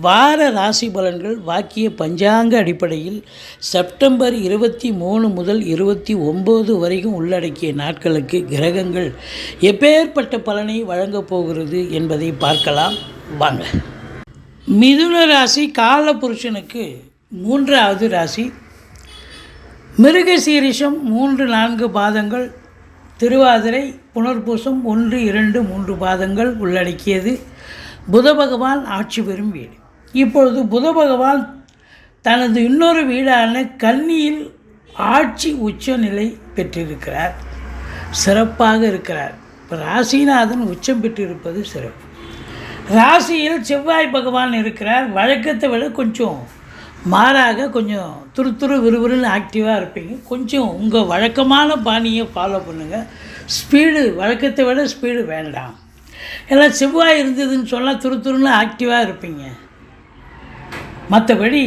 வார ராசி பலன்கள் வாக்கிய பஞ்சாங்க அடிப்படையில் செப்டம்பர் இருபத்தி மூணு முதல் இருபத்தி ஒம்பது வரைக்கும் உள்ளடக்கிய நாட்களுக்கு கிரகங்கள் எப்பேற்பட்ட பலனை வழங்கப் போகிறது என்பதை பார்க்கலாம். வாங்க. மிதுன ராசி காலபுருஷனுக்கு மூன்றாவது ராசி. மிருகசீரிஷம் மூன்று நான்கு பாதங்கள். திருவாதிரை புனர்பூசம் ஒன்று இரண்டு மூன்று பாதங்கள் உள்ளடக்கியது. புத பகவான் ஆட்சி பெறும் வீடு. இப்பொழுது புத பகவான் தனது இன்னொரு வீடான கன்னியில் ஆட்சி உச்ச நிலை பெற்றிருக்கிறார். சிறப்பாக இருக்கிறார். இப்போ ராசிநாதன் உச்சம் பெற்றிருப்பது சிறப்பு. ராசியில் செவ்வாய் பகவான் இருக்கிறார். வழக்கத்தை விட கொஞ்சம் மாறாக கொஞ்சம் துரு துரு விறுவிறுன்னு ஆக்டிவாக இருப்பீங்க. கொஞ்சம் உங்கள் வழக்கமான பாணியை ஃபாலோ பண்ணுங்கள் ஸ்பீடு வழக்கத்தை விட ஸ்பீடு வேண்டாம். ஏன்னா செவ்வாய் இருந்ததுன்னு சொன்னால் துரு துருன்னு ஆக்டிவாக இருப்பீங்க. மற்றபடி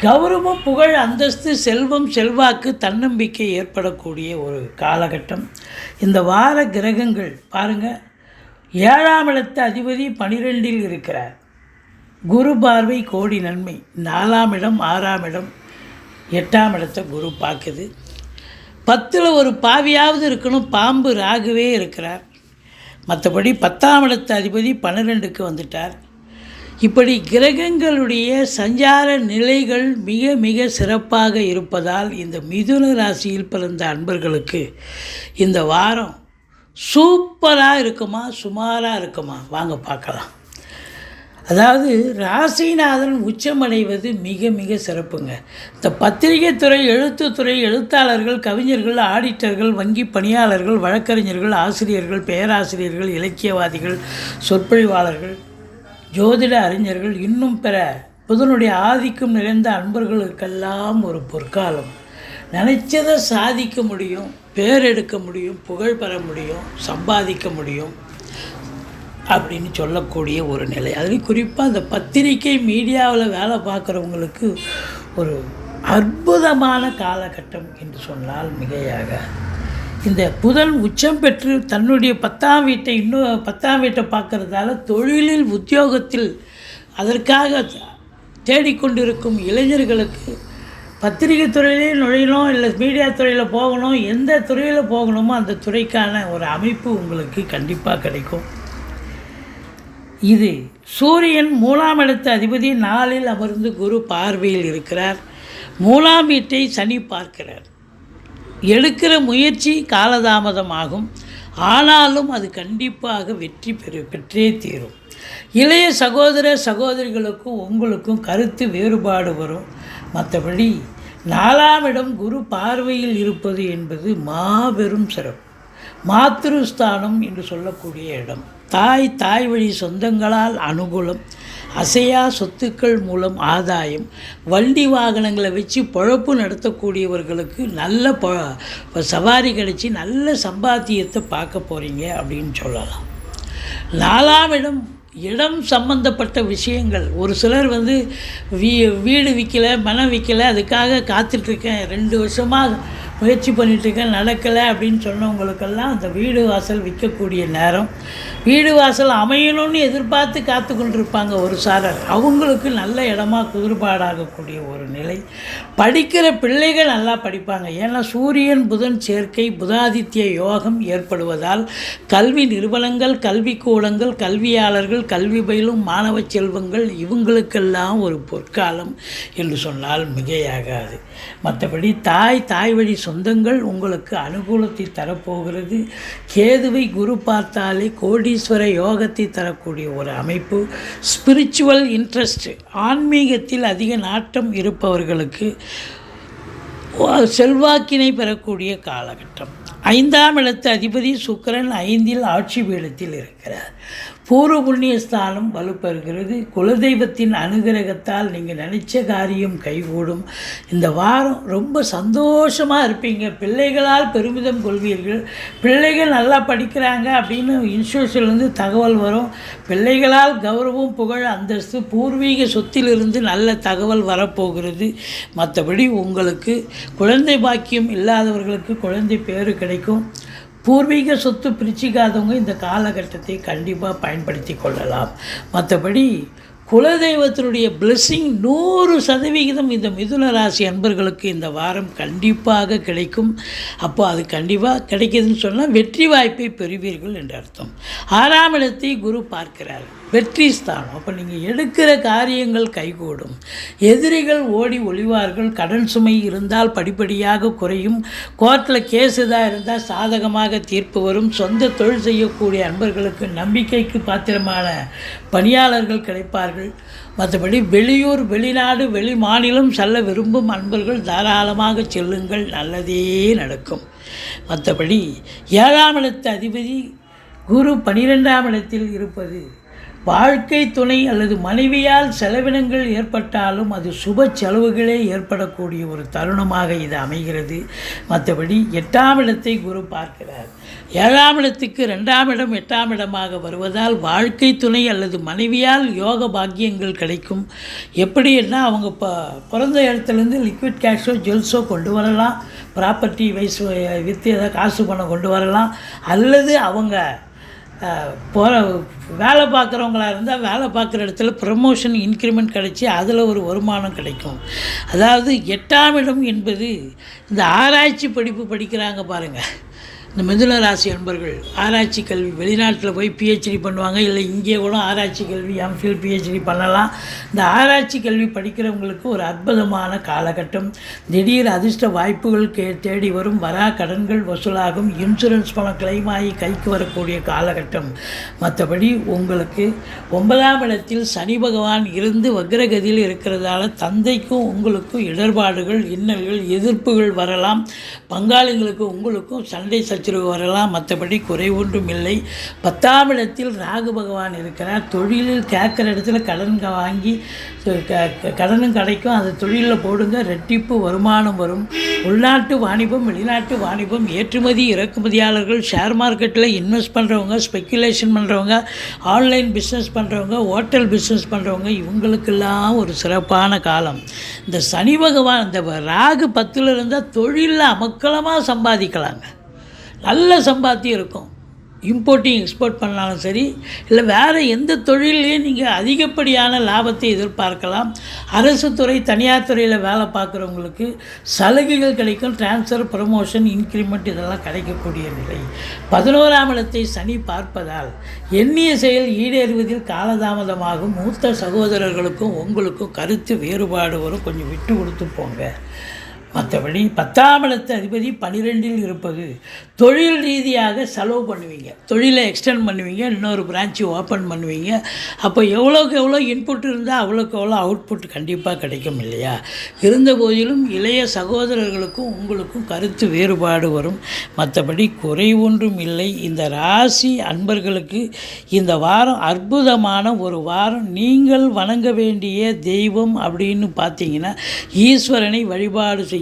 கௌரவம் புகழ் அந்தஸ்து செல்வம் செல்வாக்கு தன்னம்பிக்கை ஏற்படக்கூடிய ஒரு காலகட்டம். இந்த வார கிரகங்கள் பாருங்கள் ஏழாம் இடத்து அதிபதி பனிரெண்டில் இருக்கிறார். குரு பார்வை கோடி நன்மை. நாலாம் இடம் ஆறாம் இடம் எட்டாம் இடத்தை குரு பார்க்குது. பத்தில் ஒரு பாவியாவது இருக்கணும் பாம்பு ராகுவே இருக்கிறார். மற்றபடி பத்தாம் இடத்து அதிபதி பன்னிரெண்டுக்கு வந்துட்டார். இப்படி கிரகங்களுடைய சஞ்சார நிலைகள் மிக மிக சிறப்பாக இருப்பதால் இந்த மிதுன ராசியில் பிறந்த அன்பர்களுக்கு இந்த வாரம் சூப்பராக இருக்குமா சுமாராக இருக்குமா? வாங்க பார்க்கலாம். அதாவது ராசிநாதன் உச்சமடைவது மிக மிக சிறப்புங்க. இந்த பத்திரிகை துறை எழுத்துத்துறை எழுத்தாளர்கள் கவிஞர்கள் ஆடிட்டர்கள் வங்கி பணியாளர்கள் வழக்கறிஞர்கள் ஆசிரியர்கள் பேராசிரியர்கள் இலக்கியவாதிகள் சொற்பொழிவாளர்கள் ஜோதிட அறிஞர்கள் இன்னும் பிற புதனுடைய ஆதிக்கம் நிறைந்த அன்பர்களுக்கெல்லாம் ஒரு பொற்காலம். நினைச்சதை சாதிக்க முடியும் பேர் எடுக்க முடியும் புகழ் பெற முடியும் சம்பாதிக்க முடியும் அப்படின்னு சொல்லக்கூடிய ஒரு நிலை. அதுலேயும் குறிப்பாக அந்த பத்திரிக்கை மீடியாவில் வேலை பார்க்குறவங்களுக்கு ஒரு அற்புதமான காலகட்டம் என்று சொன்னால் மிகையாக இந்த புதன் உச்சம் பெற்று தன்னுடைய பத்தாம் வீட்டை இன்னும் பத்தாம் வீட்டை பார்க்கறதால தொழிலில் உத்தியோகத்தில் அதற்காக தேடிக்கொண்டிருக்கும் இளைஞர்களுக்கு பத்திரிகை துறையிலே நுழையணும் இல்லை மீடியா துறையில் போகணும் எந்த துறையில் போகணுமோ அந்த துறைக்கான ஒரு அமைப்பு உங்களுக்கு கண்டிப்பாக கிடைக்கும். இது சூரியன் மூலாம் இடத்து அதிபதி நாளில் அமர்ந்து குரு பார்வையில் இருக்கிறார். மூலாம் வீட்டை சனி பார்க்கிறார். எடுக்கிற முயற்சி காலதாமதமாகும். ஆனாலும் அது கண்டிப்பாக வெற்றி பெறு பெற்றே தீரும். இளைய சகோதர சகோதரிகளுக்கும் உங்களுக்கும் கருத்து வேறுபாடு வரும். மற்றபடி நாலாமிடம் குரு பார்வையில் இருப்பது என்பது மாபெரும் சிறப்பு. மாத்திருஸ்தானம் என்று சொல்லக்கூடிய இடம். தாய் தாய் வழி சொந்தங்களால் அனுகூலம். அசையா சொத்துக்கள் மூலம் ஆதாயம் வண்டி வாகனங்களை வச்சு பொழப்பு நடத்தக்கூடியவர்களுக்கு நல்ல ப சவாரி கிடச்சி நல்ல சம்பாத்தியத்தை பார்க்க போகிறீங்க அப்படின்னு சொல்லலாம். நாலாம் இடம் இடம் சம்பந்தப்பட்ட விஷயங்கள். ஒரு சிலர் வந்து வீ வீடு விற்கலை மனம் விற்கலை அதுக்காக காத்துட்ருக்கேன். ரெண்டு வருஷமாக முயற்சி பண்ணிகிட்ருக்கேன் நடக்கலை அப்படின்னு சொன்னவங்களுக்கெல்லாம் அந்த வீடு வாசல் விற்கக்கூடிய நேரம். வீடு வாசல் அமையணும்னு எதிர்பார்த்து காத்து கொண்டிருப்பாங்க ஒரு சாரர். அவங்களுக்கு நல்ல இடமா குதிர்பாடாகக்கூடிய ஒரு நிலை. படிக்கிற பிள்ளைகள் நல்லா படிப்பாங்க. ஏன்னா சூரியன் புதன் சேர்க்கை புதாதித்ய யோகம் ஏற்படுவதால் கல்வி நிறுவனங்கள் கல்விக்கூடங்கள் கல்வியாளர்கள் கல்வி பயிலும் மாணவ செல்வங்கள் இவங்களுக்கெல்லாம் ஒரு பொற்காலம் என்று சொன்னால் மிகையாகாது. மற்றபடி தாய் தாய் வழி சொந்தங்கள் உங்களுக்கு அனுகூலத்தை தரப்போகிறது. கேதுவை குரு பார்த்தாலே கோடீஸ்வர யோகத்தை தரக்கூடிய ஒரு அமைப்பு. ஸ்பிரிச்சுவல் இன்ட்ரெஸ்ட் ஆன்மீகத்தில் அதிக நாட்டம் இருப்பவர்களுக்கு செல்வாக்கினை பெறக்கூடிய காலகட்டம். ஐந்தாம் இடத்து அதிபதி சுக்கரன் ஐந்தில் ஆட்சி பீடத்தில் இருக்கிறார். பூர்வ புண்ணிய ஸ்தானம் வலுப்பெறுகிறது. குலதெய்வத்தின் அனுகிரகத்தால் நீங்கள் நினைச்ச காரியம் கைகூடும். இந்த வாரம் ரொம்ப சந்தோஷமாக இருப்பீங்க. பிள்ளைகளால் பெருமிதம் கொள்வீர்கள். பிள்ளைகள் நல்லா படிக்கிறாங்க அப்படின்னு இன்ஸ்டியூஷன்லேருந்து தகவல் வரும். பிள்ளைகளால் கௌரவம் புகழ் அந்தஸ்து பூர்வீக சொத்திலிருந்து நல்ல தகவல் வரப்போகிறது. மற்றபடி உங்களுக்கு குழந்தை பாக்கியம் இல்லாதவர்களுக்கு குழந்தை பேறு கிடைக்கும். பூர்வீக சொத்து பிரிச்சிக்காதவங்க இந்த காலகட்டத்தை கண்டிப்பாக பயன்படுத்தி கொள்ளலாம். மற்றபடி குலதெய்வத்தினுடைய பிளெஸ்ஸிங் நூறு சதவிகிதம் இந்த மிதுன ராசி அன்பர்களுக்கு இந்த வாரம் கண்டிப்பாக கிடைக்கும். அப்போ அது கண்டிப்பாக கிடைக்கிதுன்னு சொன்னால் வெற்றி வாய்ப்பை பெறுவீர்கள் என்று அர்த்தம். ஆறாம் இடத்தை குரு பார்க்கிறார்கள் வெற்றி ஸ்தானம். அப்போ நீங்கள் எடுக்கிற காரியங்கள் கைகூடும். எதிரிகள் ஓடி ஒளிவார்கள். கடன் சுமை இருந்தால் படிப்படியாக குறையும். கோர்ட்டில் கேஸ் எதாக இருந்தால் சாதகமாக தீர்ப்பு வரும். சொந்த தொழில் செய்யக்கூடிய அன்பர்களுக்கு நம்பிக்கைக்கு பாத்திரமான பணியாளர்கள் கிடைப்பார்கள். மற்றபடி வெளியூர் வெளிநாடு வெளி மாநிலம் செல்ல விரும்பும் அன்பர்கள் தாராளமாக செல்லுங்கள். நல்லதே நடக்கும். மற்றபடி ஏழாம் இடத்து அதிபதி குரு பனிரெண்டாம் இடத்தில் இருப்பது வாழ்க்கை துணை அல்லது மனைவியால் செலவினங்கள் ஏற்பட்டாலும் அது சுப செலவுகளே ஏற்படக்கூடிய ஒரு தருணமாக இது அமைகிறது. மற்றபடி எட்டாம் இடத்தை குரு பார்க்கிறார். ஏழாம் இடத்துக்கு ரெண்டாம் இடம் எட்டாம் இடமாக வருவதால் வாழ்க்கை துணை அல்லது மனைவியால் யோக பாக்கியங்கள் கிடைக்கும். எப்படின்னா அவங்க ப பிறந்த இடத்துலேருந்து லிக்விட் கேஷோ ஜுவல்ஸோ கொண்டு வரலாம். ப்ராப்பர்ட்டி வைஸ் விற்று ஏதாவது காசு பணம் கொண்டு வரலாம். அல்லது அவங்க போகிற வேலை பார்க்குறவங்களா இருந்தால் வேலை பார்க்குற இடத்துல ப்ரமோஷன் இன்க்ரிமெண்ட் கிடைச்சி அதில் ஒரு வருமானம் கிடைக்கும். அதாவது எட்டாம் இடம் என்பது இந்த ஆராய்ச்சி படிப்பு படிக்கிறாங்க பாருங்கள் இந்த மிதுன ராசி அன்பர்கள் ஆராய்ச்சி கல்வி வெளிநாட்டில் போய் பிஹெச்டி பண்ணுவாங்க இல்லை இங்கே கூட ஆராய்ச்சி கல்வி எம்ஃபில் பிஹெச்டி பண்ணலாம். இந்த ஆராய்ச்சி கல்வி படிக்கிறவங்களுக்கு ஒரு அற்புதமான காலகட்டம். திடீர் அதிர்ஷ்ட வாய்ப்புகள் கே தேடி வரும். வரா கடன்கள் வசூலாகும். இன்சூரன்ஸ் பணம் கிளைம் ஆகி கைக்கு வரக்கூடிய காலகட்டம். மற்றபடி உங்களுக்கு ஒன்பதாம் இடத்தில் சனி பகவான் இருந்து வக்ரகதியில் இருக்கிறதால தந்தைக்கும் உங்களுக்கும் இடர்பாடுகள் இன்னல்கள் எதிர்ப்புகள் வரலாம். பங்காளிகளுக்கும் உங்களுக்கும் சண்டை சச்சரவு வரலாம் மற்றபடி குறை ஒன்றும் இல்லை. பத்தாம் இடத்தில் ராகு பகவான் இருக்கிறார். தொழிலில் கேட்குற இடத்துல கடன் வாங்கி க- க- கடனும் கிடைக்கும். அந்த தொழிலில் போடுங்க. ரெட்டிப்பு வருமானம் வரும். உள்நாட்டு வாணிபம் வெளிநாட்டு வாணிபம் ஏற்றுமதி இறக்குமதியாளர்கள் ஷேர் மார்க்கெட்டில் இன்வெஸ்ட் பண்ணுறவங்க ஸ்பெக்குலேஷன் பண்ணுறவங்க ஆன்லைன் பிஸ்னஸ் பண்ணுறவங்க ஹோட்டல் பிஸ்னஸ் பண்ணுறவங்க இவங்களுக்கெல்லாம் ஒரு சிறப்பான காலம். இந்த சனி பகவான் இந்த ராகு பத்தில் இருந்தால் தொழிலில் அமக்கலமாக சம்பாதிக்கலாங்க. நல்ல சம்பாத்தியம் இருக்கும். இம்போர்ட்டிங் எக்ஸ்போர்ட் பண்ணாலும் சரி இல்லை வேறு எந்த தொழிலையும் நீங்கள் அதிகப்படியான லாபத்தை எதிர்பார்க்கலாம். அரசு துறை தனியார் துறையில் வேலை பார்க்குறவங்களுக்கு சலுகைகள் கிடைக்கும். ட்ரான்ஸ்ஃபர் ப்ரமோஷன் இன்க்ரிமெண்ட் இதெல்லாம் கிடைக்கக்கூடிய நிலை. பதினோராம் இடத்தை சனி பார்ப்பதால் எண்ணிய செயல் ஈடேறுவதில் காலதாமதமாகும். மூத்த சகோதரர்களுக்கும் உங்களுக்கும் கருத்து வேறுபாடு வரும். கொஞ்சம் விட்டு கொடுத்து போங்க. மற்றபடி பத்தாம் இடத்து அதிபதி பன்னிரெண்டில் இருப்பது தொழில் ரீதியாக செலவு பண்ணுவீங்க. தொழிலை எக்ஸ்டெண்ட் பண்ணுவீங்க. இன்னொரு பிரான்ச்சு ஓப்பன் பண்ணுவீங்க. அப்போ எவ்வளோக்கு எவ்வளோ இன்புட் இருந்தால் அவ்வளோக்கு எவ்வளோ அவுட்புட் கண்டிப்பாக கிடைக்கும் இல்லையா? இருந்த போதிலும் இளைய சகோதரர்களுக்கும் உங்களுக்கும் கருத்து வேறுபாடு வரும். மற்றபடி குறை ஒன்றும் இல்லை. இந்த ராசி அன்பர்களுக்கு இந்த வாரம் அற்புதமான ஒரு வாரம். நீங்கள் வணங்க வேண்டிய தெய்வம் அப்படின்னு பார்த்தீங்கன்னா ஈஸ்வரனை வழிபாடு